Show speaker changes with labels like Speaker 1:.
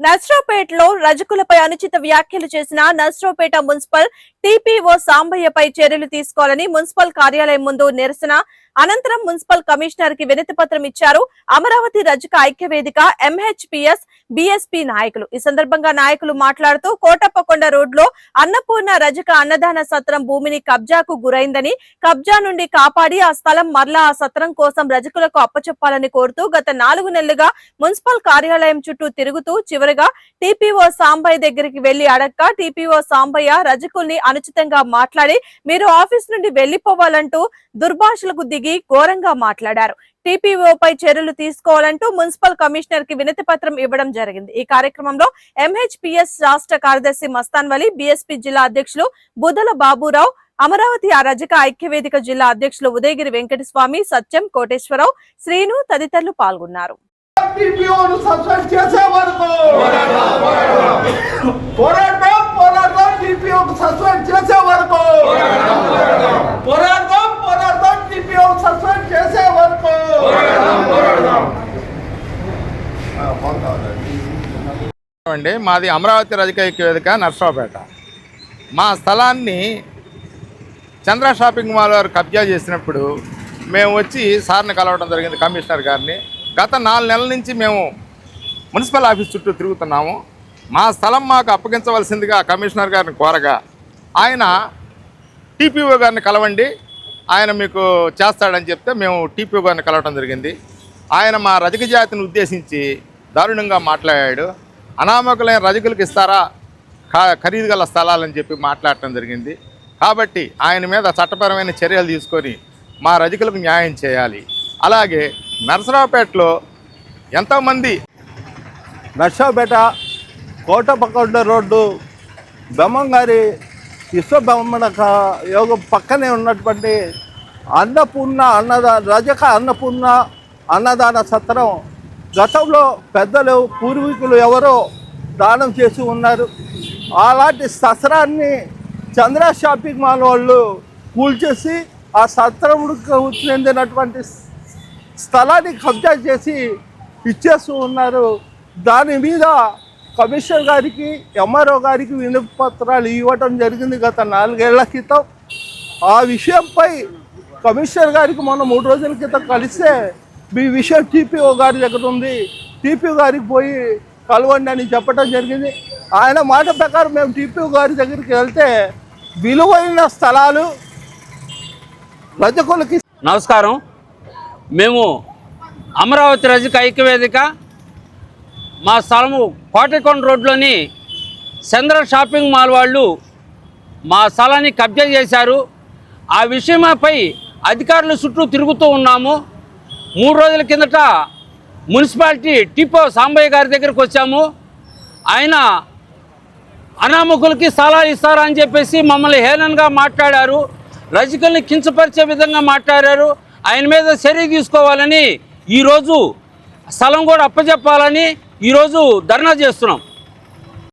Speaker 1: నర్సరావుపేటలో రజకులపై అనుచిత వ్యాఖ్యలు చేసిన నర్సరావుపేట మున్సిపల్ టీపీఓ సాంబయ్యపై చర్యలు తీసుకోవాలని మున్సిపల్ కార్యాలయం ముందు నిరసన అనంతరం మున్సిపల్ కమిషనర్కి వినతి పత్రం ఇచ్చారు. అమరావతి రజక ఐక్యవేదిక ఎంహెచ్పిఎస్ బిఎస్పి నాయకులు. ఈ సందర్భంగా నాయకులు మాట్లాడుతూ కోటప్పకొండ రోడ్లో అన్నపూర్ణ రజక అన్నదాన సత్రం భూమిని కబ్జాకు గురైందని కబ్జా నుండి కాపాడి ఆ స్థలం మరలా ఆ సత్రం కోసం రజకులకు అప్పచెప్పాలని కోరుతూ గత నాలుగు నెలలుగా మున్సిపల్ కార్యాలయం చుట్టూ తిరుగుతూ చివరిగా టిపిఓ సాంబయ్య దగ్గరికి వెళ్ళి అడక్క టీపీఓ సాంబయ్య రజకుల్ని అనుచితంగా మాట్లాడి మీరు ఆఫీస్ నుండి వెళ్ళిపోవాలంటూ దుర్భాషలకు దిగి ఘోరంగా మాట్లాడారు. టీపీఓపై చర్యలు తీసుకోవాలంటూ మున్సిపల్ కమిషనర్కి వినతి పత్రం ఇవ్వడం జరిగింది. ఈ కార్యక్రమంలో ఎంహెచ్పిఎస్ రాష్ట్ర కార్యదర్శి మస్తాన్ వలి బీఎస్పీ జిల్లా అధ్యక్షులు బుదల బాబురావు అమరావతి ఆ ఐక్యవేదిక జిల్లా అధ్యక్షులు ఉదయగిరి వెంకటస్వామి సత్యం కోటేశ్వరరావు శ్రీను తదితరులు పాల్గొన్నారు.
Speaker 2: చేసే
Speaker 3: అండి మాది అమరావతి రాజకీయ వేదిక నర్సరావుపేట మా స్థలాన్ని చంద్ర షాపింగ్ మాల్ వారు కబ్జా చేసినప్పుడు మేము వచ్చి సార్ని కలవడం జరిగింది కమిషనర్ గారిని. గత నాలుగు నెలల నుంచి మేము మున్సిపల్ ఆఫీస్ చుట్టూ తిరుగుతున్నాము. మా స్థలం మాకు అప్పగించవలసిందిగా కమిషనర్ గారిని కోరగా ఆయన టీపీఓ గారిని కలవండి. ఆయన మీకు చేస్తాడని చెప్తే మేము టీపీఓ గారిని కలవడం జరిగింది. ఆయన మా రజక జాతిని ఉద్దేశించి దారుణంగా మాట్లాడాడు. అనామకులైన రజకులకు ఇస్తారా? ఖరీదు గల స్థలాలని చెప్పి మాట్లాడటం జరిగింది. కాబట్టి ఆయన మీద చట్టపరమైన చర్యలు తీసుకొని మా రజకులకు న్యాయం చేయాలి. అలాగే నరసరావుపేటలో ఎంతోమంది
Speaker 2: నర్సాపేట కోటపకొండ రోడ్డు బెమ్మంగారి విశ్వబ్రహ్మణ యోగం పక్కనే ఉన్నటువంటి అన్నపూర్ణ అన్నదా రజక అన్నపూర్ణ అన్నదాన సత్రం గతంలో పెద్దలు పూర్వీకులు ఎవరో దానం చేసి ఉన్నారు. అలాంటి సత్రాన్ని చంద్ర షాపింగ్ మాల్ వాళ్ళు కూల్చేసి ఆ సత్రముకు చెందినటువంటి స్థలాన్ని కబ్జా చేసి ఇచ్చేస్తూ ఉన్నారు. దాని మీద కమిషనర్ గారికి ఎంఆర్ఓ గారికి వినతి పత్రాలు ఇవ్వటం జరిగింది గత నాలుగేళ్ళ క్రితం. ఆ విషయంపై కమిషనర్ గారికి మొన్న మూడు రోజుల క్రితం కలిస్తే మీ విషయం టీపీఓ గారి దగ్గర ఉంది. టీపీఓ గారికి పోయి కలవండి అని చెప్పడం జరిగింది. ఆయన మాట ప్రకారం మేము టీపీఓ గారి దగ్గరికి వెళ్తే విలువైన స్థలాలు రజకులకి
Speaker 4: నమస్కారం. మేము అమరావతి రజక ఐక్యవేదిక మా స్థలము కోటకొండ రోడ్లోని చంద్ర షాపింగ్ మాల్ వాళ్ళు మా స్థలాన్ని కబ్జా చేశారు. ఆ విషయమపై అధికారుల చుట్టూ తిరుగుతూ ఉన్నాము. మూడు రోజుల కిందట మున్సిపాలిటీ టిపో సాంబయ్య గారి దగ్గరికి వచ్చాము. ఆయన అనామకులకి స్థలాలు ఇస్తారా అని చెప్పేసి మమ్మల్ని హేళనగా మాట్లాడారు. రజకుల్ని కించపరిచే విధంగా మాట్లాడారు. ఆయన మీద చర్య తీసుకోవాలని ఈరోజు స్థలం కూడా అప్పచెప్పాలని ఈరోజు ధర్నా చేస్తున్నాం.